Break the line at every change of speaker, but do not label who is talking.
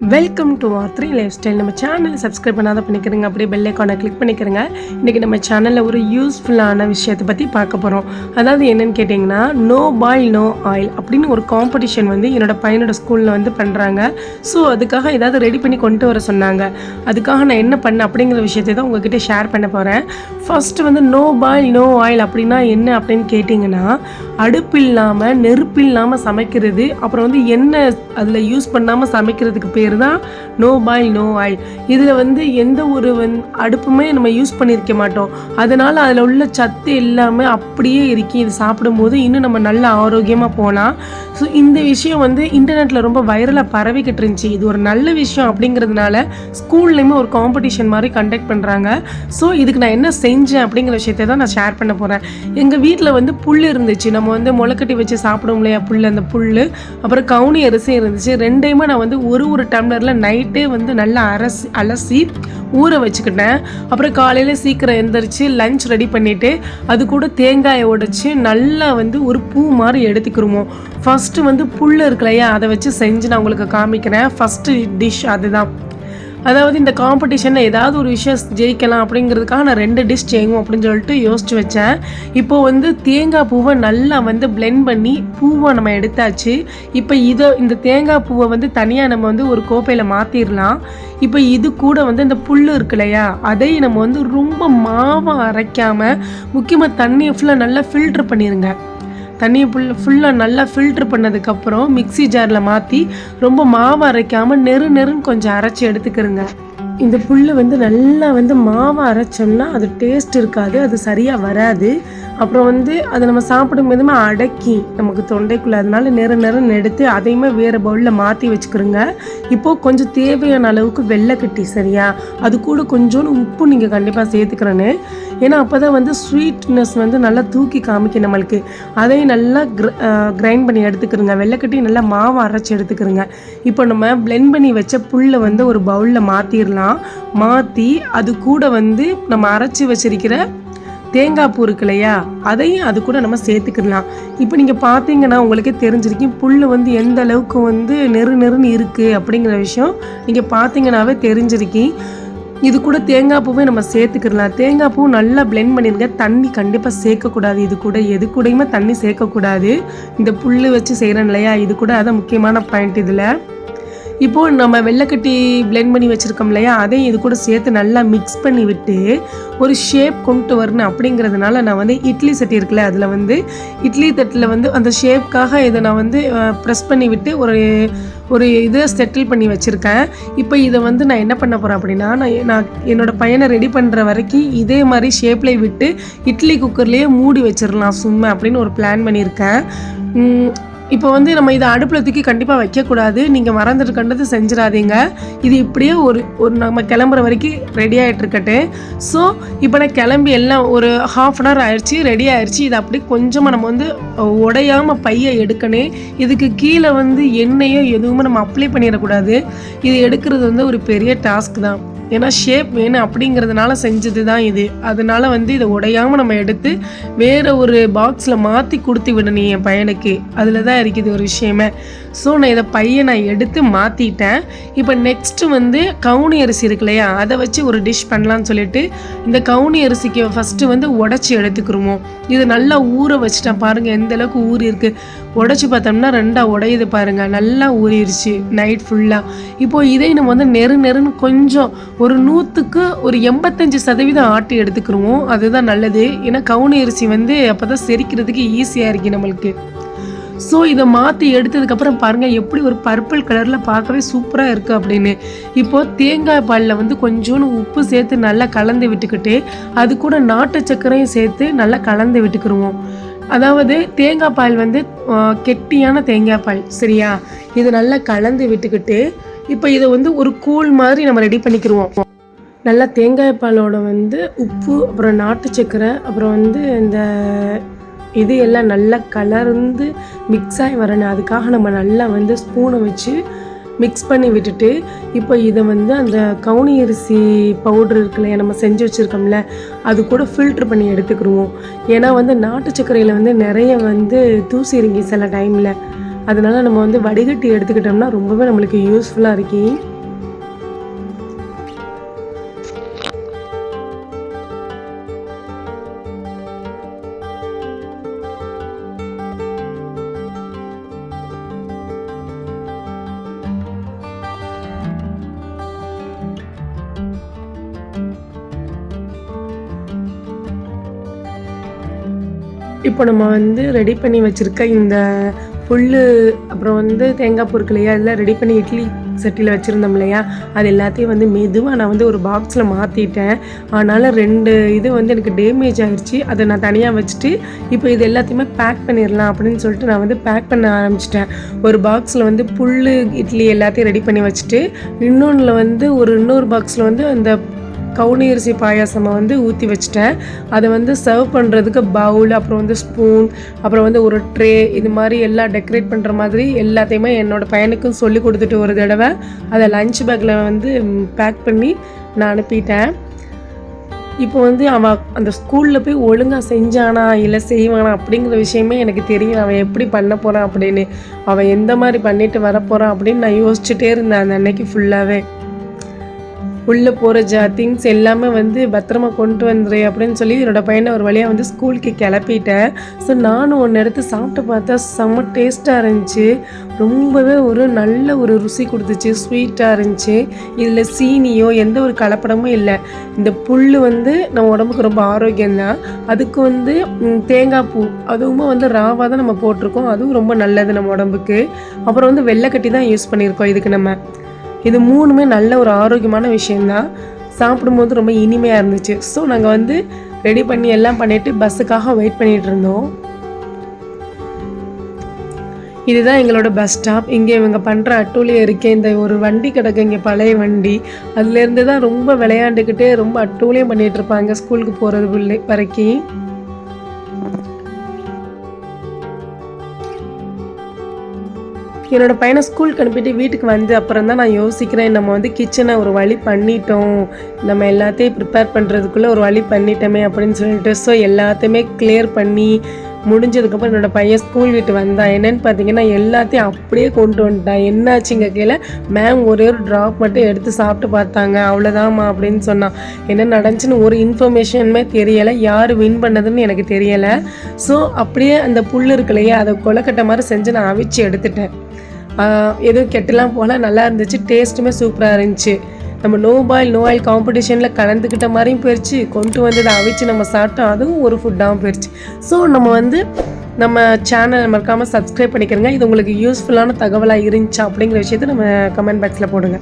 Welcome to R three lifestyle நம்ம சேனலை subscribe பண்ணாத பண்ணிக்கிறங்க. அப்படியே பெல் ஐக்கானை கிளிக் பண்ணிக்கிறங்க. இன்றைக்கி நம்ம சேனலில் ஒரு யூஸ்ஃபுல்லான விஷயத்தை பற்றி பார்க்க போகிறோம் அதாவது என்னென்னு கேட்டிங்கன்னா நோ பாயில் நோ ஆயில் அப்படின்னு ஒரு காம்படிஷன் வந்து என்னோட பையனோட ஸ்கூலில் வந்து பண்ணுறாங்க ஸோ அதுக்காக ஏதாவது ரெடி பண்ணி கொண்டு வர சொன்னாங்க. அதுக்காக நான் என்ன பண்ணேன் அப்படிங்கிற விஷயத்தை தான் உங்ககிட்ட ஷேர் பண்ண போகிறேன் ஃபஸ்ட்டு வந்து நோ பாயில் நோ ஆயில் அப்படின்னா என்ன அப்படின்னு கேட்டிங்கன்னா அடுப்பு இல்லாமல் நெருப்பு இல்லாமல் சமைக்கிறது. அப்புறம் வந்து எண்ணெய் அதில் யூஸ் பண்ணாமல் சமைக்கிறதுக்கு பேர் தான் நோ பாயில் நோ ஆயில் இதில் வந்து எந்த ஒரு வந் அடுப்புமே நம்ம யூஸ் பண்ணியிருக்க மாட்டோம். அதனால் அதில் உள்ள சத்து எல்லாமே அப்படியே இருக்கு இது சாப்பிடும்போது இன்னும் நம்ம நல்ல ஆரோக்கியமாக போகலாம் ஸோ இந்த விஷயம் வந்து இன்டர்நெட்டில் ரொம்ப வைரலாக பரவிக்கிட்டு இருந்துச்சு. இது ஒரு நல்ல விஷயம் அப்படிங்கிறதுனால ஸ்கூல்லையுமே ஒரு காம்படிஷன் மாதிரி கண்டக்ட் பண்ணுறாங்க ஸோ இதுக்கு நான் என்ன செஞ்சேன் அப்படிங்கிற விஷயத்தை தான் நான் ஷேர் பண்ண போகிறேன் எங்கள் வீட்டில் வந்து புல் இருந்துச்சு. நம்ம வந்து முளைக்கட்டி வச்சு சாப்பிடுவோம் இல்லையா புல் அந்த புல் அப்புறம் கவுனி அரிசி இருந்துச்சு. ரெண்டையுமே நான் வந்து ஒரு ஒரு டம்ளரில் நைட்டே வந்து நல்லா அரசி அலசி ஊற வச்சுக்கிட்டேன். அப்புறம் காலையில் சீக்கிரம் எந்திரிச்சு லஞ்ச் ரெடி பண்ணிவிட்டு அது கூட தேங்காயை உடைச்சி நல்லா வந்து ஒரு பூ மாதிரி எடுத்துக்கிருவோம். ஃபஸ்ட்டு வந்து புல் இருக்கு இல்லையா அதை வச்சு செஞ்சு நான் உங்களுக்கு காமிக்கிறேன். ஃபஸ்ட்டு டிஷ் அதுதான். அதாவது இந்த காம்படிஷனில் ஏதாவது ஒரு விஷயம் ஜெயிக்கலாம் அப்படிங்கிறதுக்காக நான் ரெண்டு டிஷ் செய்வோம் அப்படின்னு சொல்லிட்டு யோசிச்சு வச்சேன். இப்போ வந்து தேங்காய் பூவை நல்லா வந்து பிளெண்ட் பண்ணி பூவை நம்ம எடுத்தாச்சு. இப்போ இதை இந்த தேங்காய் பூவை வந்து தனியாக நம்ம வந்து ஒரு கோப்பையில் மாற்றிடலாம் இப்போ இது கூட வந்து இந்த புல் இருக்கு இல்லையா? அதை நம்ம வந்து ரொம்ப மாவாக அரைக்காமல் முக்கியமாக தண்ணியை ஃபுல்லாக நல்லா ஃபில்ட்ரு பண்ணிடுங்க தண்ணியை ஃபுல் ஃபுல்லாக நல்லா ஃபில்ட்ரு பண்ணதுக்கப்புறம் மிக்ஸி ஜாரில் மாற்றி ரொம்ப மாவு அரைக்காமல் நெரு நெருன்னு கொஞ்சம் அரைச்சி எடுத்துக்கிறங்க. இந்த புல் வந்து நல்லா வந்து மாவை அரைச்சோம்னா அது டேஸ்ட் இருக்காது அது சரியாக வராது. அப்புறம் வந்து அதை நம்ம சாப்பிடும் போதுமே அடக்கி நமக்கு தொண்டைக்குள்ளே அதனால நேர நேரம் எடுத்து அதையுமே வேறு பவுலில் மாற்றி வச்சுக்கிறோங்க. இப்போது கொஞ்சம் தேவையான அளவுக்கு வெள்ளை கட்டி சரியா? அது கூட கொஞ்சோண்டு உப்பு நீங்கள் கண்டிப்பாக சேர்த்துக்கிறேன்னு. ஏன்னா அப்போ தான் வந்து ஸ்வீட்னஸ் வந்து நல்லா தூக்கி காமிக்கும் நம்மளுக்கு. அதையும் நல்லா கிரைண்ட் பண்ணி எடுத்துக்கிறோங்க. வெள்ளைக்கட்டி நல்லா மாவை அரைச்சி எடுத்துக்கிறோங்க. இப்போ நம்ம பிளெண்ட் பண்ணி வச்ச புல்லை வந்து ஒரு பவுலில் மாற்றிடலாம் மாற்றி அது கூட வந்து நம்ம அரைச்சி வச்சிருக்கிற தேங்காய் பூ இருக்கு இல்லையா? அதையும் அது கூட நம்ம சேர்த்துக்கிடலாம். இப்போ நீங்கள் பார்த்தீங்கன்னா உங்களுக்கே தெரிஞ்சிருக்கும். புல் வந்து எந்த அளவுக்கு வந்து நெரு நெருன்னு இருக்குது அப்படிங்கிற விஷயம் நீங்கள் பார்த்தீங்கன்னாவே தெரிஞ்சிருக்கீங்க. இது கூட தேங்காய் பூவே நம்ம சேர்த்துக்கிடலாம். தேங்காய் பூ நல்லா பிளெண்ட் பண்ணிடுங்க. தண்ணி கண்டிப்பாக சேர்க்கக்கூடாது. இது கூட எது கூடயுமே தண்ணி சேர்க்கக்கூடாது. இந்த புல் வச்சு செய்கிறேன் இல்லையா? இது கூட அதான் முக்கியமான பாயிண்ட் இதில். இப்போது நம்ம வெள்ளைக்கட்டி பிளெண்ட் பண்ணி வச்சுருக்கோம் இல்லையா? அதையும் இது கூட சேர்த்து நல்லா மிக்ஸ் பண்ணி விட்டு ஒரு ஷேப் கொண்டு வரணும் அப்படிங்கிறதுனால நான் வந்து இட்லி சட்டி இருக்குல்ல அதில் வந்து இட்லி தட்டில் வந்து அந்த ஷேப்க்காக இதை நான் வந்து ப்ரெஸ் பண்ணி விட்டு ஒரு ஒரு இதை செட்டில் பண்ணி வச்சுருக்கேன். இப்போ இதை வந்து நான் என்ன பண்ண போகிறேன் அப்படின்னா நான் நான் என்னோடய பையனை ரெடி பண்ணுற வரைக்கும் இதே மாதிரி ஷேப்பில் விட்டு இட்லி குக்கர்லேயே மூடி வச்சிடலாம் சும்மா அப்படின்னு ஒரு பிளான் பண்ணியிருக்கேன். இப்போ வந்து நம்ம இதை அடுப்பில் தூக்கி கண்டிப்பாக வைக்கக்கூடாது. நீங்கள் மறந்துட்டு கண்டது செஞ்சிடாதீங்க. இது இப்படியே ஒரு ஒரு நம்ம கிளம்புற வரைக்கும் ரெடி ஆகிட்டு இருக்கட்டு. ஸோ இப்போ நான் கிளம்பி எல்லாம் ஒரு ஹாஃப் அன் ஹவர் ஆயிடுச்சு ரெடி ஆயிடுச்சு. இது அப்படியே கொஞ்சமாக நம்ம வந்து உடையாமல் பையை எடுக்கணும். இதுக்கு கீழே வந்து எண்ணெயோ எதுவுமே நம்ம அப்ளை பண்ணிடக்கூடாது. இது எடுக்கிறது வந்து ஒரு பெரிய டாஸ்க் தான். ஏன்னா ஷேப் வேணும் அப்படிங்கிறதுனால செஞ்சது தான் இது. அதனால வந்து இதை உடையாமல் நம்ம எடுத்து வேறு ஒரு பாக்ஸில் மாற்றி கொடுத்து விடணும் என் பையனுக்கு. அதில் தான் இருக்குது ஒரு விஷயமே. ஸோ நான் இதை பையை நான் எடுத்து மாற்றிட்டேன் இப்போ நெக்ஸ்ட்டு வந்து கவுனி அரிசி இருக்கு இல்லையா? அதை வச்சு ஒரு டிஷ் பண்ணலான்னு சொல்லிட்டு இந்த கவுனி அரிசிக்கு ஃபஸ்ட்டு வந்து உடச்சி எடுத்துக்கிருவோம். இது நல்லா ஊற வச்சுட்டேன். பாருங்கள் எந்த அளவுக்கு ஊறி இருக்குது உடச்சி பார்த்தோம்னா ரெண்டாக உடையுது பாருங்கள் நல்லா ஊறிடுச்சு நைட் ஃபுல்லாக இப்போது இதை நம்ம வந்து நெரு நெருன்னு கொஞ்சம் ஒரு நூற்றுக்கு ஒரு எண்பத்தஞ்சு சதவீதம் ஆட்டி எடுத்துக்கிருவோம். அதுதான் நல்லது. ஏன்னா கவுனி அரிசி வந்து அப்போ தான் செரிக்கிறதுக்கு ஈஸியாக இருக்குது நம்மளுக்கு. ஸோ இதை மாற்றி எடுத்ததுக்கப்புறம் பாருங்கள் எப்படி ஒரு பர்பிள் கலரில் பார்க்கவே சூப்பராக இருக்குது அப்படின்னு. இப்போது தேங்காய் பாலில் வந்து கொஞ்சோண்டு உப்பு சேர்த்து நல்லா கலந்து விட்டுக்கிட்டு அது கூட நாட்டு சர்க்கரையும் சேர்த்து நல்லா கலந்து விட்டுக்கிருவோம். அதாவது தேங்காய் பால் வந்து கெட்டியான தேங்காய் பால் சரியா? இது நல்லா கலந்து விட்டுக்கிட்டு இப்போ இதை வந்து ஒரு கூழ் மாதிரி நம்ம ரெடி பண்ணிக்கிருவோம். நல்லா தேங்காய் பாலோட வந்து உப்பு அப்புறம் நாட்டு சர்க்கரை அப்புறம் வந்து இந்த இது எல்லாம் நல்லா கலர்ந்து மிக்ஸ் ஆகி வரணும். அதுக்காக நம்ம நல்லா வந்து ஸ்பூனை வச்சு மிக்ஸ் பண்ணி விட்டுட்டு இப்போ இதை வந்து அந்த கவுனி அரிசி பவுடர் இருக்குல்லையா நம்ம செஞ்சு வச்சுருக்கோம்ல அது கூட ஃபில்ட்ரு பண்ணி எடுத்துக்கிருவோம். ஏன்னா வந்து நாட்டு சர்க்கரையில் வந்து நிறைய வந்து தூசி இருங்கி சில டைமில் அதனால் நம்ம வந்து வடிகட்டி எடுத்துக்கிட்டோம்னா ரொம்பவே நம்மளுக்கு யூஸ்ஃபுல்லாக இருக்கு. இப்போ நம்ம வந்து ரெடி பண்ணி வச்சுருக்க இந்த புல் அப்புறம் வந்து தேங்காய் பொருட்கள் இல்லையா? இதெல்லாம் ரெடி பண்ணி இட்லி சட்டியில் வச்சுருந்தோம் இல்லையா? அது எல்லாத்தையும் வந்து மெதுவாக நான் வந்து ஒரு பாக்ஸில் மாற்றிட்டேன் அதனால் ரெண்டு இது வந்து எனக்கு டேமேஜ் ஆயிடுச்சு அதை நான் தனியாக வச்சுட்டு இப்போ இது எல்லாத்தையுமே பேக் பண்ணிடலாம் அப்படின்னு சொல்லிட்டு நான் வந்து பேக் பண்ண ஆரம்பிச்சிட்டேன். ஒரு பாக்ஸில் வந்து புல் இட்லி எல்லாத்தையும் ரெடி பண்ணி வச்சுட்டு இன்னொன்றில் வந்து ஒரு இன்னொரு பாக்ஸில் வந்து அந்த கவுனி அரிசி பாயாசமாக வந்து ஊற்றி வச்சிட்டேன். அதை வந்து சர்வ் பண்ணுறதுக்கு பவுல் அப்புறம் வந்து ஸ்பூன் அப்புறம் வந்து ஒரு ட்ரே இது மாதிரி எல்லாம் டெக்கரேட் பண்ணுற மாதிரி எல்லாத்தையுமே என்னோடய பையனுக்கும் சொல்லி கொடுத்துட்டு ஒரு தடவை. அதை லஞ்ச் பேக்கில் வந்து பேக் பண்ணி நான் அனுப்பிட்டேன். இப்போ வந்து அவன் அந்த ஸ்கூலில் போய் ஒழுங்காக செஞ்சானா இல்லை செய்வானா அப்படிங்கிற விஷயமே எனக்கு தெரியும் அவன் எப்படி பண்ண போகிறான் அப்படின்னு. அவன் எந்த மாதிரி பண்ணிட்டு வரப்போகிறான் அப்படின்னு நான் யோசிச்சுட்டே இருந்தேன் அந்த அன்னைக்கு ஃபுல்லாகவே உள்ளே போகிற ஜா திங்ஸ் எல்லாமே வந்து பத்திரமா கொண்டு வந்துரு அப்படின்னு சொல்லி என்னோடய பையனை ஒரு வழியாக வந்து ஸ்கூலுக்கு கிளப்பிட்டேன். ஸோ நானும் ஒன்று எடுத்து சாப்பிட்டு பார்த்தா செம்ம டேஸ்ட்டாக இருந்துச்சு. ரொம்பவே ஒரு நல்ல ஒரு ருசி கொடுத்துச்சு ஸ்வீட்டாக இருந்துச்சு. இதில் சீனியோ எந்த ஒரு கலப்படமும் இல்லை. இந்த புல் வந்து நம்ம உடம்புக்கு ரொம்ப ஆரோக்கியம்தான். அதுக்கு வந்து தேங்காய் பூ அதுவும் வந்து ராவாக தான் நம்ம போட்டிருக்கோம். அதுவும் ரொம்ப நல்லது நம்ம உடம்புக்கு. அப்புறம் வந்து வெள்ளைக்கட்டி தான் யூஸ் பண்ணியிருக்கோம் இதுக்கு நம்ம. இது மூணுமே நல்ல ஒரு ஆரோக்கியமான விஷயந்தான் சாப்பிடும்போது ரொம்ப இனிமையாக இருந்துச்சு. ஸோ நாங்கள் வந்து ரெடி பண்ணி எல்லாம் பண்ணிட்டு பஸ்ஸுக்காக வெயிட் பண்ணிட்டு இருந்தோம். இதுதான் எங்களோட பஸ் ஸ்டாப் இங்கே இவங்க பண்ணுற அட்டூழியம் இருக்கே இந்த ஒரு வண்டி கிடக்கு இங்கே பழைய வண்டி. அதுலேருந்து தான் ரொம்ப விளையாண்டுக்கிட்டே ரொம்ப அட்டூழியம் பண்ணிகிட்ருப்பாங்க இருப்பாங்க ஸ்கூலுக்கு போகிறது பிள்ளை வரைக்கும். என்னோட பையனை ஸ்கூலுக்கு அனுப்பிட்டு வீட்டுக்கு வந்து அப்புறம் தான் நான் யோசிக்கிறேன். நம்ம வந்து கிச்சனை ஒரு வழி பண்ணிட்டோம். நம்ம எல்லாத்தையும் ப்ரிப்பேர் பண்ணுறதுக்குள்ளே ஒரு வழி பண்ணிட்டோமே அப்படின்னு சொல்லிட்டு. ஸோ எல்லாத்தையுமே கிளியர் பண்ணி முடிஞ்சதுக்கப்புறம் என்னோட பையன் ஸ்கூல் விட்டு வந்தான் என்னென்னு பார்த்தீங்கன்னா எல்லாத்தையும் அப்படியே கொண்டு வந்துட்டான். என்னாச்சுங்க கீழே மேம் ஒரே ஒரு ட்ராப் மட்டும் எடுத்து சாப்பிட்டு பார்த்தாங்க. அவ்வளோதாம்மா அப்படின்னு சொன்னான். என்ன நடந்துச்சுன்னு ஒரு இன்ஃபர்மேஷனுமே தெரியலை. யார் வின் பண்ணதுன்னு எனக்கு தெரியலை. ஸோ அப்படியே அந்த புல் இருக்கு இல்லையா அதை கொலக்கட்டை மாதிரி செஞ்சு நான் அவிச்சு எடுத்துட்டேன். எதுவும் கெட்டலாம் போல நல்லா இருந்துச்சு. டேஸ்ட்டுமே சூப்பராக இருந்துச்சு. நம்ம நோ பாயில் நோ ஆயில் காம்படிஷனில் கலந்துக்கிட்ட மாதிரியும் போயிடுச்சு கொண்டு வந்ததை அவிச்சு நம்ம சாப்பிட்டோம் அதுவும் ஒரு ஃபுட்டாகவும் போயிடுச்சு ஸோ நம்ம வந்து நம்ம சேனல் மறக்காமல் சப்ஸ்கிரைப் பண்ணிக்கிறோங்க. இது உங்களுக்கு யூஸ்ஃபுல்லான தகவலாக இருந்துச்சா அப்படிங்கிற விஷயத்த நம்ம கமெண்ட் பாக்ஸில் போடுங்க.